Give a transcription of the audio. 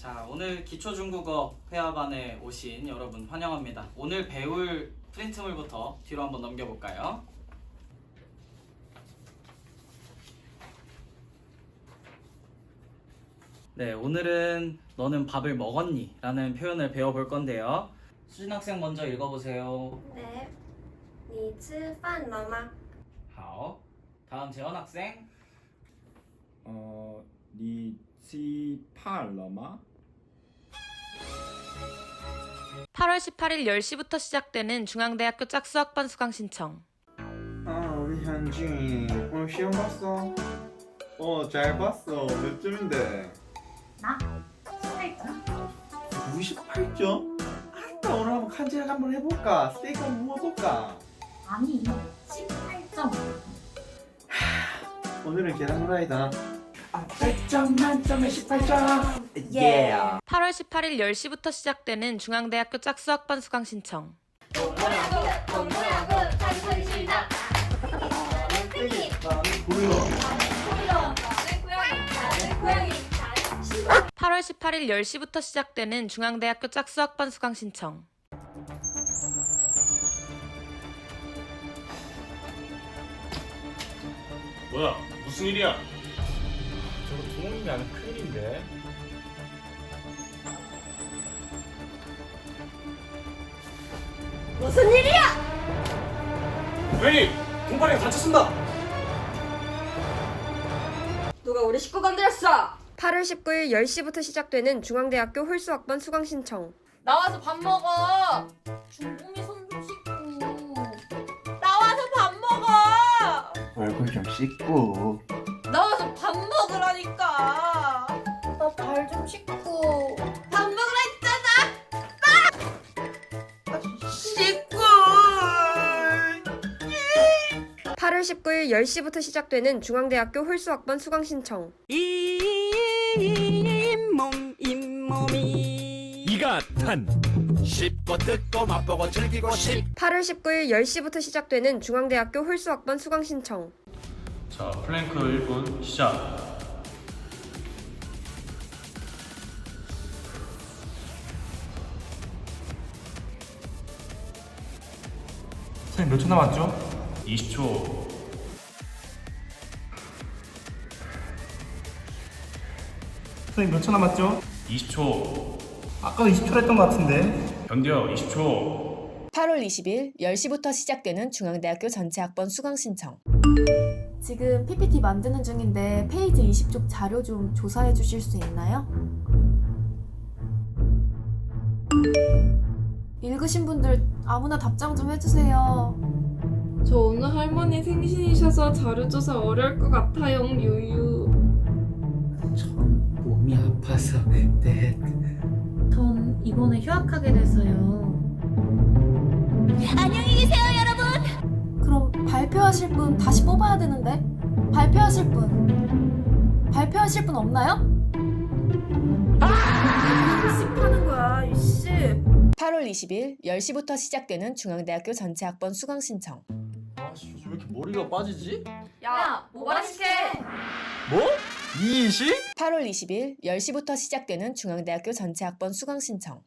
자, 오늘 기초 중국어 회화반에 오신 여러분 환영합니다. 오늘 배울 프린트물부터 뒤로 한번 넘겨볼까요? 네, 오늘은 너는 밥을 먹었니? 라는 표현을 배워볼 건데요. 수진 학생 먼저 읽어보세요. 对，你吃饭了吗？ 하오. 다음 재원 학생. 呃，你吃饭了吗？ 8월 18일 10시부터 시작되는 중앙대학교 짝수학반 수강 신청. 아 우리 현준이 오늘 시험 봤어? 어잘 봤어 몇 점인데? 나? 18점? 98점? 아따 오늘 한번 칸지락 한번 해볼까? 스테이크 한번 구워볼까? 아니 18점 오늘은 계란 후라이다 아 100점 만점에 18점 예 8월 18일 10시부터 시작되는 중앙대학교 짝수학반 수강 신청. 나는 나는 고양이 나는 고양이 나는 신발 8월 18일 10시부터 시작되는 중앙대학교 짝수학반 수강 신청. 뭐야 무슨 일이야? 두목님이 하면 큰일인데 무슨 일이야? 왜? 공팔이가 다쳤습니다 누가 우리 식구 건드렸어? 8월 19일 10시부터 시작되는 중앙대학교 홀수학번 수강 신청. 나와서 밥 먹어. 중국이 손좀 씻고. 나와서 밥 먹어. 얼굴 좀 씻고 밥 먹으라니까. 나 발 좀 씻고 밥 먹으라 했잖아. 씻고. 8월 19일 10시부터 시작되는 중앙대학교 홀수학번 수강 신청. 이가 탄 씹고 뜯고 맛보고 즐기고 싶 8월 19일 10시부터 시작되는 중앙대학교 홀수학번 수강 신청. 자 플랭크 1분 시작 선생님 몇 초 남았죠? 20초 선생님 몇 초 남았죠? 20초 아까 20초 했던 것 같은데 견뎌 20초 8월 20일 10시부터 시작되는 중앙대학교 전체 학번 수강 신청. 지금 PPT 만드는 중인데 페이지 20쪽 자료 좀 조사해 주실 수 있나요? 읽으신 분들 아무나 답장 좀 해주세요. 저 오늘 할머니 생신이셔서 자료 조사 어려울 것 같아요, 유유. 몸이 아파서 네 전 이번에 휴학하게 됐어요. 발표하실 분 다시 뽑아야 되는데 발표하실 분 발표하실 분 없나요? 씹하는 거야 이씨. 8월 20일 10시부터 시작되는 중앙대학교 전체 학번 수강 신청. 아씨 왜 이렇게 머리가 빠지지? 야 시켜. 뭐? 이식? 8월 20일 10시부터 시작되는 중앙대학교 전체 학번 수강 신청.